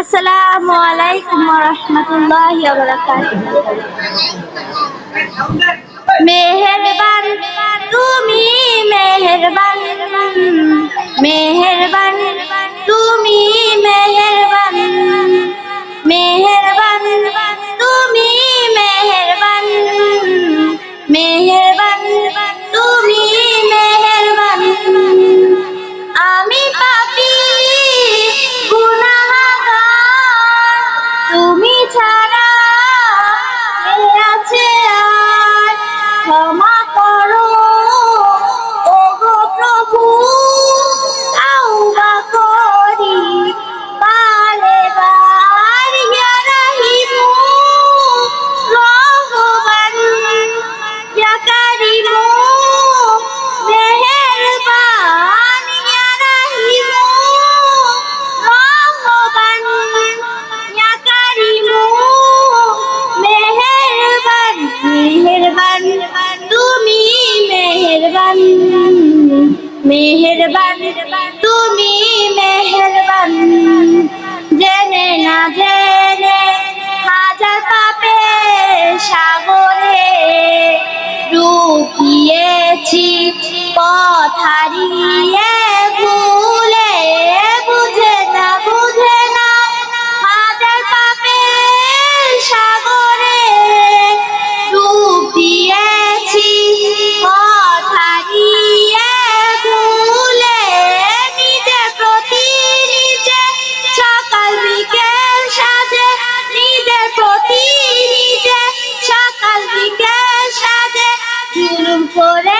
আসসালামু আলাইকুম রহমতুল্লাহ মেহেরবান তুমি মেহেরবান মেহেরবান তুমি মেহেরবান তুমি মেহেরবান মেহেরবান তুমি মেহেরবান। জেনে না জেনে হাজার পাপের সাগরে ডুবিয়েছি পথ প্রতি সকাল বিকেল সাজে জুলুম করেছি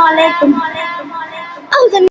আসসালামু আলাইকুম